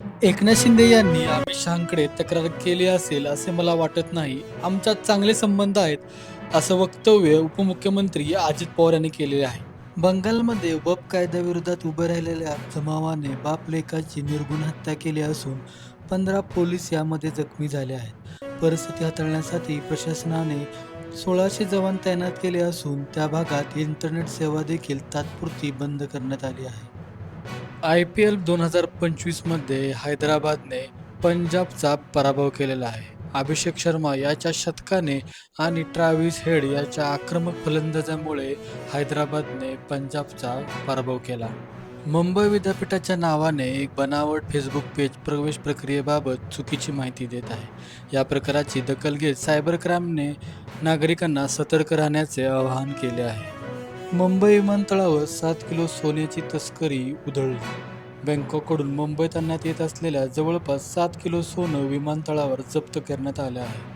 एकनाथ शिंदे यांनी अमित शहाकडे तक्रार केली असेल असे मला वाटत नाही. आमच्यात चांगले संबंध आहेत असं वक्तव्य उपमुख्यमंत्री अजित पवार यांनी केलेले आहे. बंगालमध्ये वप कायद्याविरोधात उभे राहिलेल्या जमावाने बाप लेखाची निर्गुण हत्या केली असून पंधरा पोलीस यामध्ये जखमी झाले आहेत. परिस्थिती हाताळण्यासाठी प्रशासनाने सोळाशे जवान तैनात केले असून त्या भागात इंटरनेट सेवा देखील तात्पुरती बंद करण्यात आली आहे. आय पी एल दोन हजार पंचवीसमध्ये हैदराबादने पंजाबचा पराभव केलेला आहे. अभिषेक शर्मा याच्या शतकाने आणि ट्रॅव्हिस हेड याच्या आक्रमक फलंदाजामुळे हैदराबादने पंजाबचा पराभव केला. मुंबई विद्यापीठाच्या नावाने एक बनावट फेसबुक पेज प्रवेश प्रक्रियेबाबत चुकीची माहिती देत आहे. या प्रकाराची दखल घेत सायबर क्राईमने नागरिकांना सतर्क राहण्याचे आवाहन केले आहे. मुंबई विमानतळावर सात किलो सोन्याची तस्करी उधळली. बँकॉककडून मुंबईत आणण्यात येत असलेल्या जवळपास सात किलो सोनं विमानतळावर जप्त करण्यात आले आहे.